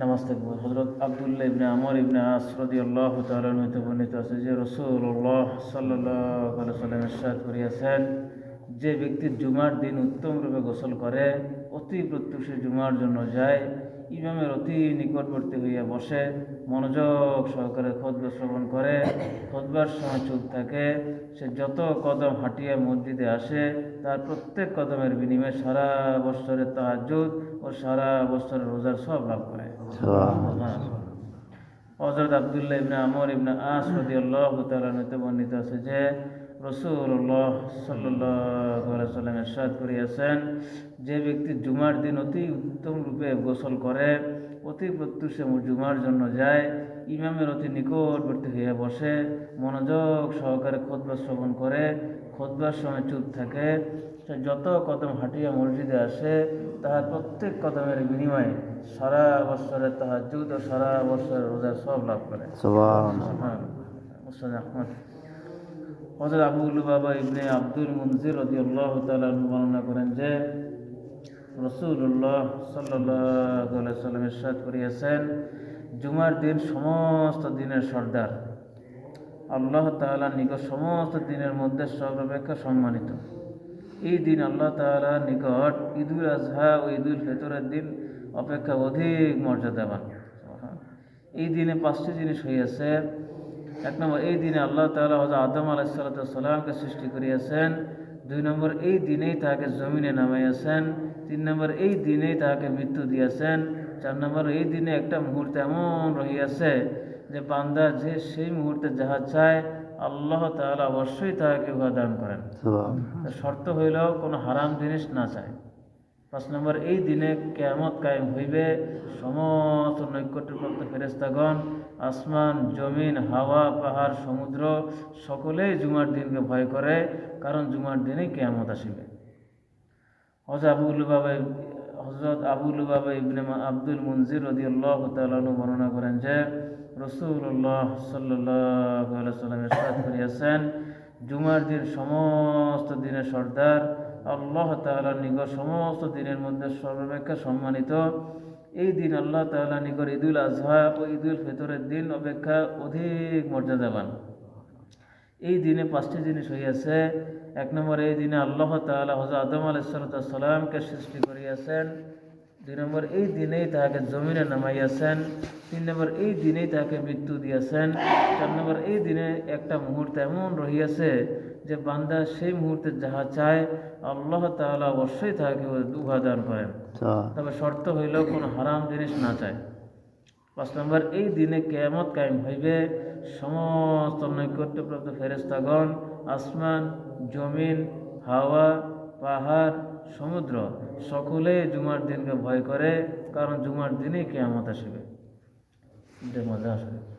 নামাজ থাকব। হজরত আবদুল্লাহ ইবনে আমর ইবনে আসরদি আল্লাহ তালন হইতে বর্ণিত আছে যে রসুল্লাহ সাল্লাহ সাল্লাম ইরশাদ করিয়াছেন, যে ব্যক্তি জুমার দিন উত্তমরূপে গোসল করে অতি প্রত্যুষে জুমার জন্য যায়। ইমামের অতি নিকটবর্তী হইয়া বসে মনোযোগ সহকারে খোদবা শ্রবণ করে। খোদবার সময় চুপ থাকে। সে যত কদম হাঁটিয়া মসজিদে আসে তার প্রত্যেক কদমের বিনিময়ে সারা বৎসরের তাহাজুদ ও সারা বৎসরের রোজার সব লাভ করে। হজরত আবদুল্লাহ ইবনে আমর ইবনে আস রাদিয়াল্লাহু তাআলা হতে বর্ণিত আছে যে আলাইহি সাল্লাম ইরশাদ করিয়াছেন যে ব্যক্তি জুমার দিন অতি উত্তম রূপে গোসল করে অতি প্রত্যুষে জুমার জন্য যায় ইমামের অতি নিকটবর্তী হইয়া বসে মনোযোগ সহকারে খোদবা শ্রবণ করে খোদবার সময় চুপ থাকে সে যত কদম হাঁটিয়া মসজিদে আসে তাহার প্রত্যেক কদমের বিনিময়ে সারা বৎসরের তাহাজুদ ও সারা বৎসরের রোজার সব লাভ করে। আহমদ। হজরত আবু বাবা ইবনে আব্দুল মনজির রদি আল্লাহ বর্ণনা করেন যে রসুল্লাহ সাল্লাহ সাল্লাম করিয়াছেন, জুমার দিন সমস্ত দিনের সর্দার। আল্লাহ তাআলার নিকট সমস্ত দিনের মধ্যে সর্বাপেক্ষা সম্মানিত। এই দিন আল্লাহ তাআলার নিকট ঈদুল আজহা ও ঈদুল ফেতরের দিন অপেক্ষা অধিক মর্যাদাবান। এই দিনে পাঁচটি জিনিস হইয়াছে এক নম্বর এই দিনে আল্লাহ তাআলা হজরত আদম আলাইসাল্লামকে সৃষ্টি করিয়াছেন। দুই নম্বর এই দিনেই তাহাকে জমিনে নামাইয়াছেন। তিন নম্বর এই দিনেই তাহাকে মৃত্যু দিয়েছেন। চার নম্বর এই দিনে একটা মুহূর্তে এমন রহিয়াছে যে বান্দা যে সেই মুহূর্তে যাহা চায় আল্লাহ তাআলা অবশ্যই তাহাকে উহা দান করেন। শর্ত হইলেও কোনো হারাম জিনিস না চায়। পাঁচ নম্বর, এই দিনে কেয়ামত কায়েম হইবে। সমস্ত নৈকট্যপ্রাপ্ত ফেরেস্তাগণ আসমান, জমিন, হাওয়া, পাহাড়, সমুদ্র, সকলেই জুমার দিনকে ভয় করে, কারণ জুমার দিনেই কেয়ামত আসিবে। হজরত আবুল বাবা হজরত আবুল বাবা ইবনে আব্দুল মনজির রদি আল্লাহ তালু বর্ণনা করেন যে রসুল্লাহ সাল্লাহ সাল্লাম ইরশাদ করিয়াছেন, জুমার দিন সমস্ত দিনের সর্দার আল্লাহ তাআলার নিকট সমস্ত দিনের মধ্যে সর্বাপেক্ষা সম্মানিত। এই দিন আল্লাহ তাআলার নিকট ঈদুল আজহা ও ঈদুল ফিতরের দিন অপেক্ষা অধিক মর্যাদাবান। এই দিনে পাঁচটি জিনিস হইয়াছে। এক নম্বর, এই দিনে আল্লাহ তাআলা হজরত আদম আলাইসালামকে সৃষ্টি করিয়াছেন। দুই নম্বর, এই দিনেই তাহাকে জমিনে নামাইয়াছেন। তিন নম্বর, এই দিনেই তাহাকে মৃত্যু দিয়েছেন। চার নম্বর, এই দিনে একটা মুহূর্ত এমন রহিয়াছে যে বান্দা সেই মুহূর্তে যাহা চায় আল্লাহ তাআলা অবশ্যই তাহাকে উহা দান করেন। তবে শর্ত হইলেও কোনো হারাম জিনিস না চায়। পাঁচ নম্বর এই দিনে কেয়ামত কায়েম হইবে। সমস্ত নৈকট্যপ্রাপ্ত ফেরেস্তাগণ আসমান জমিন হাওয়া পাহাড় সমুদ্র সকলে জুমার দিনকে ভয় করে কারণ জুমার দিনেই কেয়ামত আসবে। মজা আসবে।